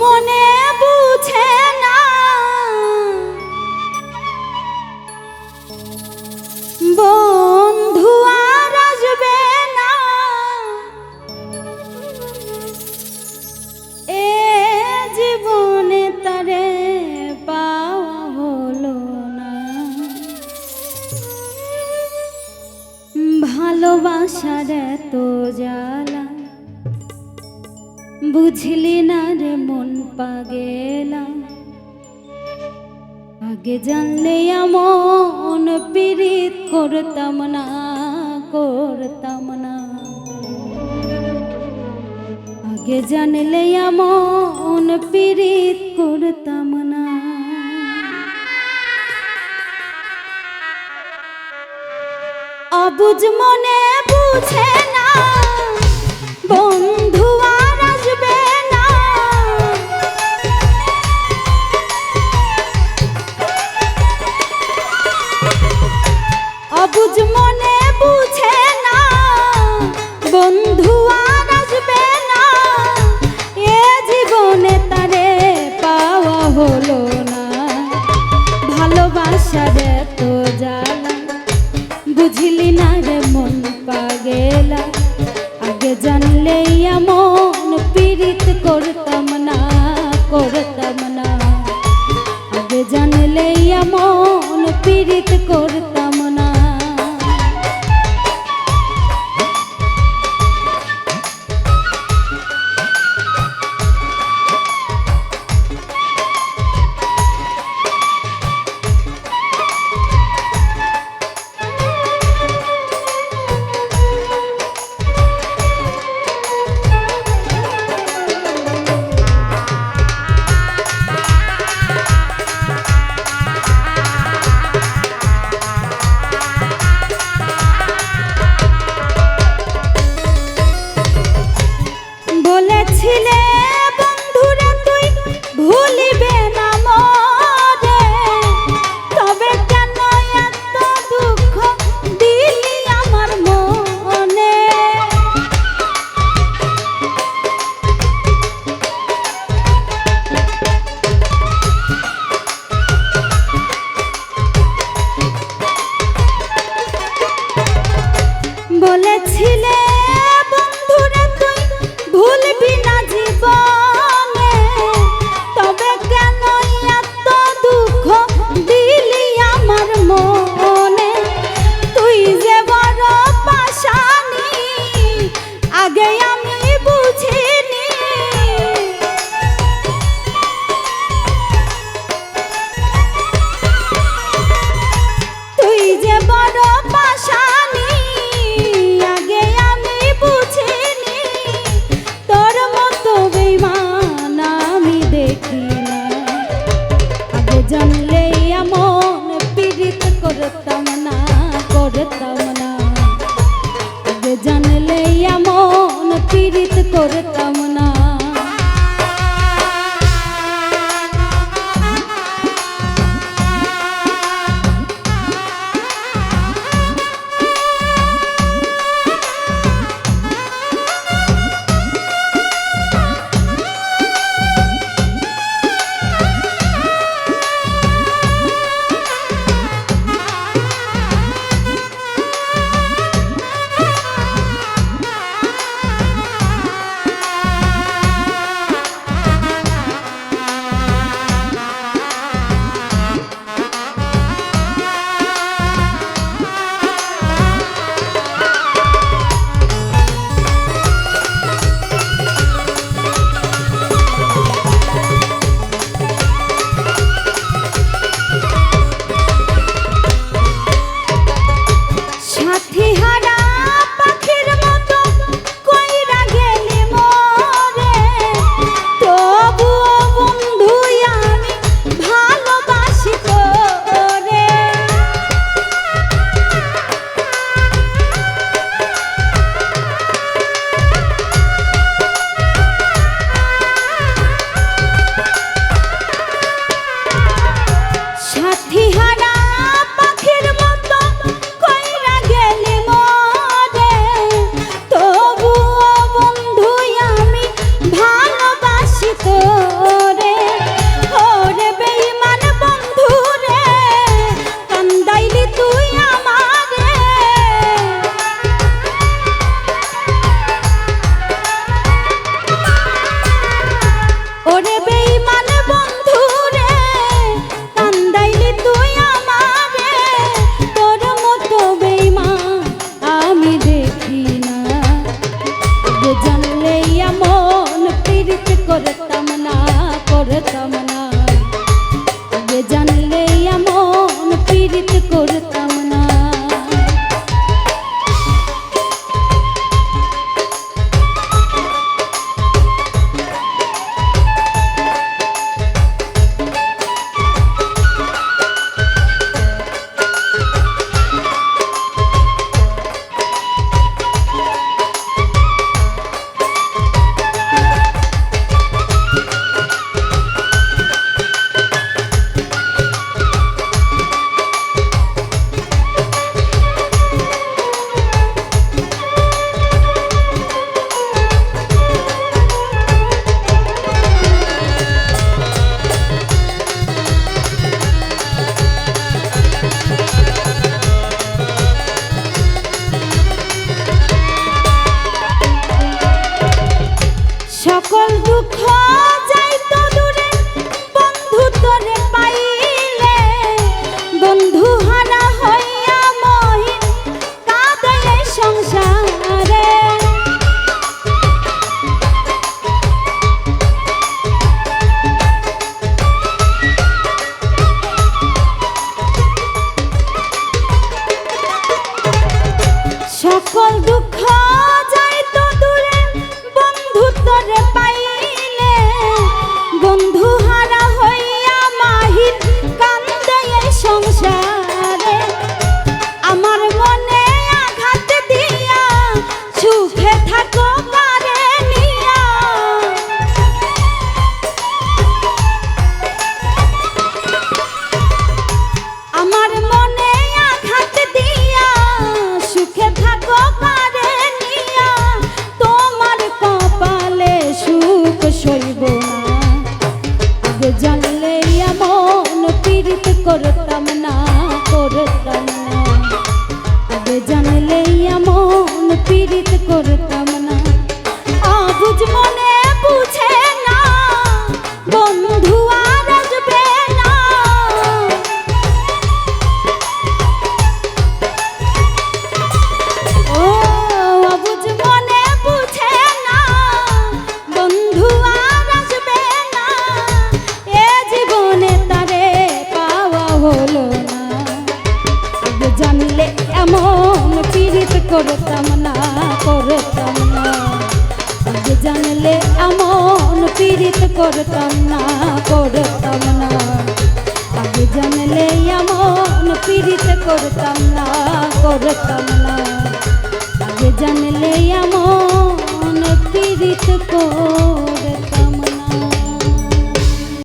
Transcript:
মনে বুঝে না। বন্ধু আর আসবে না। এ জীবনে তারে পাওয়া হলো না। ভালোবাসার এত জ্বালা বুঝলি না রে মন পাগেলা? আগে জানলে এমন পীড়িত করতাম না করতাম না। আগে জানলে এমন পীড়িত করতাম না। অবুঝ মনে বুঝে না। জানলে এমন পীড়িত করতাম না করতাম না। আগে জানলে এমন পীড়িত করতাম ছেলে কামনা করতে সইব না। আগে জানলে এমন পীড়িত করতাম না করতাম করতাম না করতাম না আগে জানলে এমন পীড়িত করতাম না করতাম না আগে জানলে এমন পীড়িত করতাম না করতাম না আগে জানলে এমন পীড়িত কর